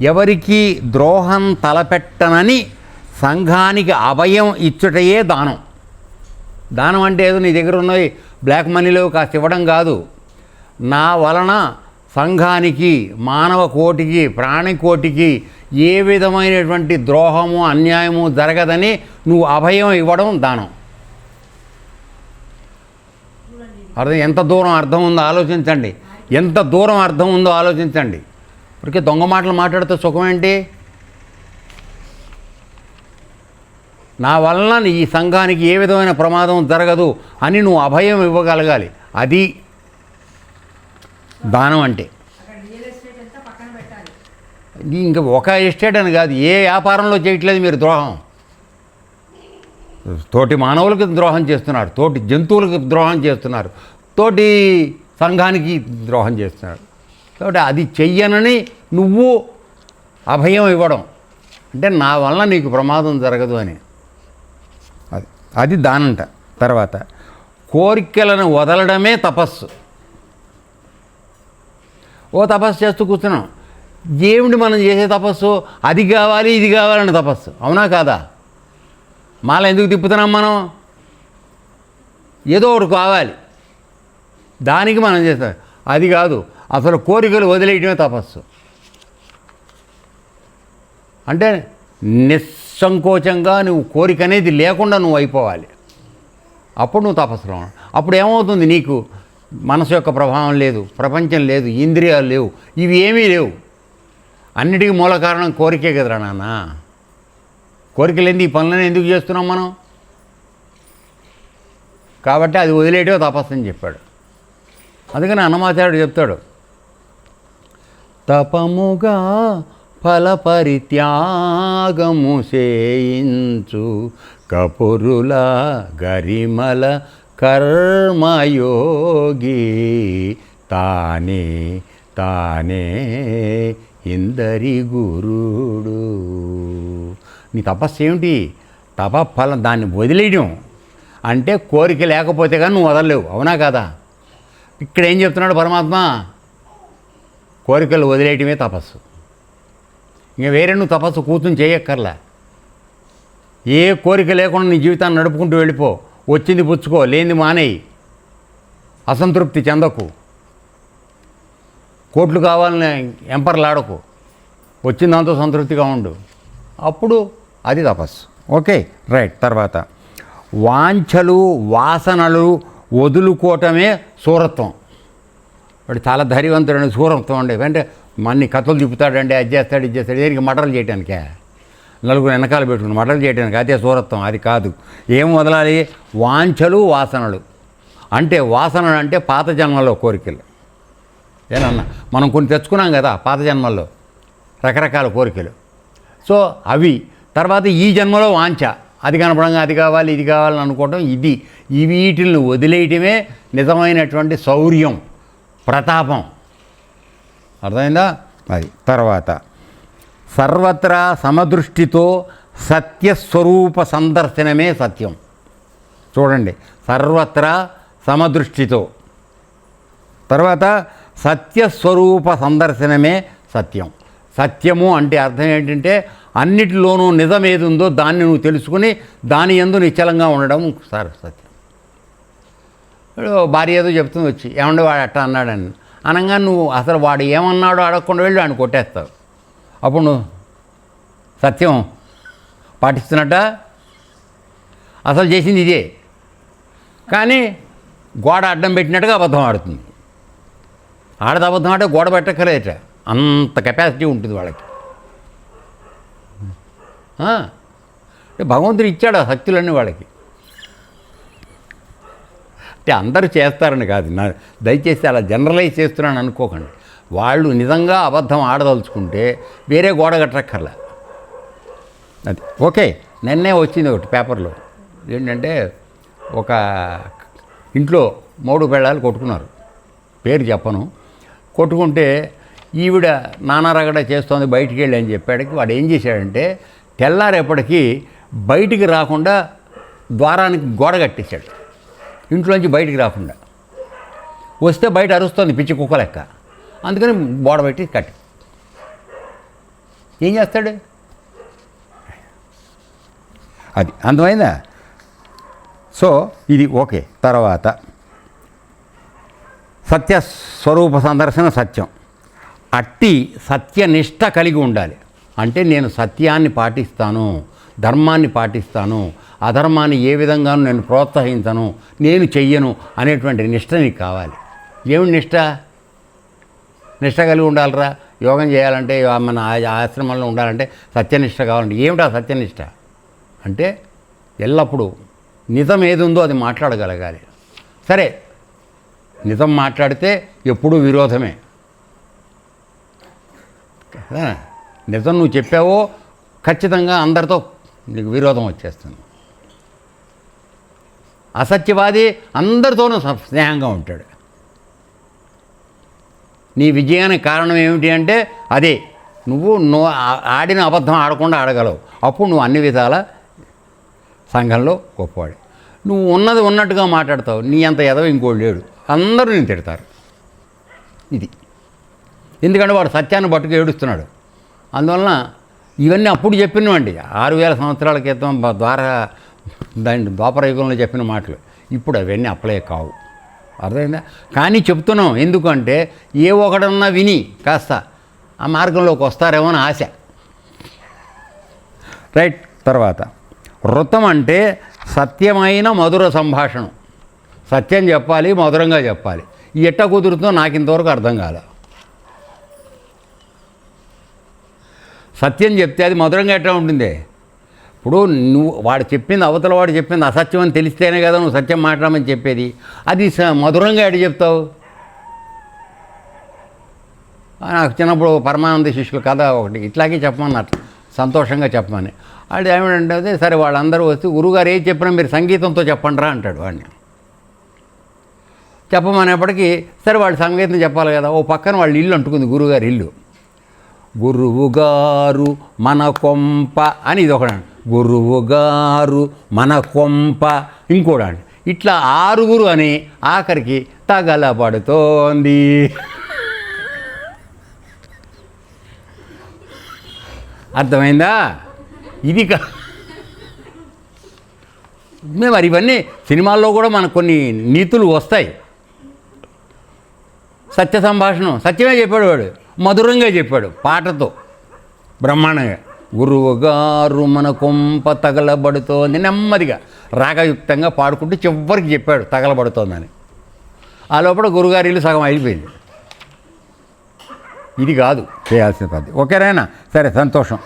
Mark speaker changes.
Speaker 1: ఎవరికి ద్రోహం తలపెట్టనని సంఘానికి అభయం ఇచ్చుటయే దానం. దానం అంటే ఏదో నీ దగ్గర ఉన్నవి బ్లాక్ మనీలో కాస్త ఇవ్వడం కాదు. నా వలన సంఘానికి మానవ కోటికి ప్రాణికోటికి ఏ విధమైనటువంటి ద్రోహము అన్యాయము జరగదని నువ్వు అభయం ఇవ్వడం దానం. అర్థం ఎంత దూరం అర్థం ఉందో ఆలోచించండి. ఎంత దూరం అర్థం ఉందో ఆలోచించండి. ఇప్పటికే దొంగ మాటలు మాట్లాడితే సుఖం ఏంటి నా వలన ఈ సంఘానికి ఏ విధమైన ప్రమాదం జరగదు అని నువ్వు అభయం ఇవ్వగలగాలి. అది దానం అంటే. ఇంకా ఒక ఎస్టేట్ అని కాదు ఏ వ్యాపారంలో చేయట్లేదు మీరు ద్రోహం. తోటి మానవులకు ద్రోహం చేస్తున్నారు తోటి జంతువులకు ద్రోహం చేస్తున్నారు తోటి సంఘానికి ద్రోహం చేస్తున్నారు. కాబట్టి అది చెయ్యనని నువ్వు అభయం ఇవ్వడం. అంటే నా వలన నీకు ప్రమాదం జరగదు అని. అది అది దానంట. తర్వాత కోరికలను వదలడమే తపస్సు. ఓ తపస్సు చేస్తూ కూర్చున్నాం. ఏమిటి మనం చేసే తపస్సు? అది కావాలి ఇది కావాలని తపస్సు. అవునా కాదా? మాల ఎందుకు తిప్పుతున్నాం మనం? ఏదో ఒకటి కావాలి. దానికి మనం చేస్తాం. అది కాదు. అసలు కోరికలు వదిలేయటమే తపస్సు. అంటే నిస్సంకోచంగా నువ్వు కోరిక అనేది లేకుండా నువ్వు అయిపోవాలి. అప్పుడు నువ్వు తపస్సులో అప్పుడు ఏమవుతుంది నీకు? మనసు యొక్క ప్రభావం లేదు ప్రపంచం లేదు ఇంద్రియాలు లేవు ఇవి ఏమీ లేవు. అన్నిటికీ మూల కారణం కోరికే కదరా నాన్న. కోరికలు ఎందుకు ఈ పనులను ఎందుకు చేస్తున్నాం మనం? కాబట్టి అది వదిలేయటమే తపస్సు అని చెప్పాడు. అందుకని అన్నమాచార్యుడు చెప్తాడు తపముగా ఫలపరిత్యాగము చేయించు. కపురుల గరిమల కర్మయోగి తానే తానే ఇందరి గురుడు. నీ తపస్సు ఏమిటి? తప ఫలం దాన్ని వదిలేయడం. అంటే కోరిక లేకపోతే కానీ నువ్వు వదలలేవు. అవునా కదా? ఇక్కడ ఏం చెప్తున్నాడు పరమాత్మ? కోరికలు వదిలేయటమే తపస్సు. ఇంకా వేరే నువ్వు తపస్సు కూతుని చేయక్కర్లే. ఏ కోరిక లేకుండా నీ జీవితాన్ని నడుపుకుంటూ వెళ్ళిపో వచ్చింది పుచ్చుకో లేనిది మానేయి. అసంతృప్తి చెందకు. కోట్లు కావాలని ఎంపర్లాడకు. వచ్చిన దాంతో సంతృప్తిగా ఉండు. అప్పుడు అది తపస్సు. ఓకే రైట్ తర్వాత. వాంఛలు వాసనలు వదులుకోవటమే సూరత్వం. వాడు చాలా ధైర్యవంతుడు సూరత్వం ఉండేవి అంటే మన్ని కథలు తిప్పుతాడండి అది చేస్తాడు ఇది చేస్తాడు దేనికి మటలు చేయడానికే నలుగురు వెనకాల పెట్టుకుని మటలు చేయడానికి అదే సూరత్వం అది కాదు. ఏం వదలాలి? వాంఛలు వాసనలు. అంటే వాసనలు అంటే పాత జన్మలో కోరికలు. ఏనన్నా? మనం కొన్ని తెచ్చుకున్నాం కదా పాత జన్మల్లో రకరకాల కోరికలు. సో అవి. తర్వాత ఈ జన్మలో వాంఛ. అది కనపడంగా అది కావాలి ఇది కావాలని అనుకోవటం ఇది. ఈ వీటిని వదిలేయటమే నిజమైనటువంటి శౌర్యం. ప్రతాపం. అర్థమైందా? అది తర్వాత. సర్వత్రా సమదృష్టితో సత్యస్వరూప సందర్శనమే సత్యం. చూడండి. సర్వత్రా సమదృష్టితో. తర్వాత సత్యస్వరూప సందర్శనమే సత్యం. సత్యము అంటే అర్థం ఏంటంటే అన్నిటిలోనూ నిజం ఏది ఉందో దాన్ని నువ్వు తెలుసుకుని దాని ఎందు నిశ్చలంగా ఉండడం సార్ సత్యం. భార్య ఏదో చెప్తుంది వచ్చి ఏమండి వాడు అట్ట అన్నాడని అనగా నువ్వు అసలు వాడు ఏమన్నాడో అడగకుండా వెళ్ళి వాడిని కొట్టేస్తావు. అప్పుడు నువ్వు సత్యం పాటిస్తున్నట్ట? అసలు చేసింది ఇదే. కానీ గోడ అడ్డం పెట్టినట్టుగా అబద్ధం ఆడుతుంది. ఆడది అబద్ధం ఆడే గోడ పెట్టక్కలేట అంత కెపాసిటీ ఉంటుంది వాళ్ళకి. భగవంతుడు ఇచ్చాడు ఆ శక్తులన్నీ వాళ్ళకి. అంటే అందరూ చేస్తారని కాదు. నా దయచేసి అలా జనరలైజ్ చేస్తున్నాను అనుకోకండి. వాళ్ళు నిజంగా అబద్ధం ఆడదలుచుకుంటే వేరే గోడ కట్టక్కర్లే. అది. ఓకే నిన్నే వచ్చింది ఒకటి పేపర్లో. ఏంటంటే ఒక ఇంట్లో మూడు పెళ్ళాలు కొట్టుకున్నారు. పేరు చెప్పను. కొట్టుకుంటే ఈవిడ నానా రగడ చేస్తోంది బయటికి వెళ్ళి అని చెప్పాడికి వాడు ఏం చేశాడంటే తెల్లారేపటికి బయటికి రాకుండా ద్వారానికి గోడ కట్టేశాడు. ఇంట్లోంచి బయటికి రాకుండా. వస్తే బయట అరుస్తుంది పిచ్చి కుక్క లెక్క. అందుకని బోడ పెట్టి కట్టి. ఏం చేస్తాడు? అది అందమైందా సో ఇది ఓకే. తర్వాత సత్య స్వరూప సందర్శన సత్యం. అట్టి సత్యనిష్ట కలిగి ఉండాలి. అంటే నేను సత్యాన్ని పాటిస్తాను ధర్మాన్ని పాటిస్తాను అధర్మాన్ని ఏ విధంగానూ నేను ప్రోత్సహించను నేను చెయ్యను అనేటువంటి నిష్ట నీకు కావాలి. ఏమిటి నిష్ట? నిష్ట కలిగి ఉండాలిరా. యోగం చేయాలంటే మన ఆ- ఆశ్రమంలో ఉండాలంటే సత్యనిష్ట కావాలంటే. ఏమిటా సత్యనిష్ట? అంటే ఎల్లప్పుడూ నిజం ఏది ఉందో అది మాట్లాడగలగాలి. సరే నిజం మాట్లాడితే ఎప్పుడూ విరోధమే. నిజం నువ్వు చెప్పావో ఖచ్చితంగా అందరితో నీకు విరోధం వచ్చేస్తుంది. అసత్యవాది అందరితోనూ స్నేహంగా ఉంటాడు. నీ విజయానికి కారణం ఏమిటి అంటే అదే నువ్వు నో ఆడిన అబద్ధం ఆడకుండా ఆడగలవు. అప్పుడు నువ్వు అన్ని విధాల సంఘంలో గొప్పవాడు. నువ్వు ఉన్నది ఉన్నట్టుగా మాట్లాడతావు. నీ అంత ఎదవ ఇంకోటి లేడు. అందరూ నేను తిడతారు. ఇది. ఎందుకంటే వాడు సత్యాన్ని పట్టుకు ఏడుస్తున్నాడు. అందువలన ఇవన్నీ అప్పుడు చెప్పినవండి. ఆరు వేల సంవత్సరాల క్రితం ద్వారా దాని ద్వాపర యుగంలో చెప్పిన మాటలు. ఇప్పుడు అవన్నీ అప్లై కావు. అర్థమైందా? కానీ చెప్తున్నాం. ఎందుకంటే ఏ ఒకడన్నా విని కాస్త ఆ మార్గంలోకి వస్తారేమో అని ఆశ. రైట్ తర్వాత. వృతం అంటే సత్యమైన మధుర సంభాషణం. సత్యం చెప్పాలి మధురంగా చెప్పాలి. ఎట్ట కుదురుతుందో నాకు ఇంతవరకు అర్థం కాలే. సత్యం చెప్తే అది మధురంగా ఎట్లా ఉంటుంది? ఇప్పుడు నువ్వు వాడు చెప్పింది అవతల వాడు చెప్పింది అసత్యం అని తెలిస్తేనే కదా నువ్వు సత్యం మాట్లాడమని చెప్పేది. అది స- మధురంగా అడిగి చెప్తావు? నాకు చిన్నప్పుడు పరమానంద శిష్యుల కథ ఒకటి ఇట్లాగే చెప్పమన్నట్టు సంతోషంగా చెప్పమని. వాడు ఏమంటే సరే వాళ్ళందరూ వచ్చి గురుగారు ఏం చెప్పినా మీరు సంగీతంతో చెప్పండి రా అంటాడు వాడిని. చెప్పమనేప్పటికీ సరే వాళ్ళు సంగీతం చెప్పాలి కదా ఓ పక్కన వాళ్ళ ఇల్లు అంటుకుంది గురుగారి ఇల్లు. గురువుగారు మన కొంప అని ఇది ఒకటి గురువుగారు మన కొంప. ఇంకోటి అండి ఇట్లా ఆరుగురు అని ఆఖరికి తగలబడుతోంది. అర్థమైందా? ఇది కా మే- మరి ఇవన్నీ సినిమాల్లో కూడా మనకు కొన్ని నీతులు వస్తాయి. సత్య సంభాషణం. సత్యమే చెప్పాడు వాడు. మధురంగా చెప్పాడు పాటతో. బ్రహ్మాండంగా. గురువు గారు మన కొంప తగలబడుతోంది. నెమ్మదిగా రాగయుక్తంగా పాడుకుంటూ చివరికి చెప్పాడు తగలబడుతోందని. ఆ లోపల గురుగారి ఇల్లు సగం అయిపోయింది. ఇది కాదు చేయాల్సిన పద్ధతి. ఓకేనా సరే సంతోషం.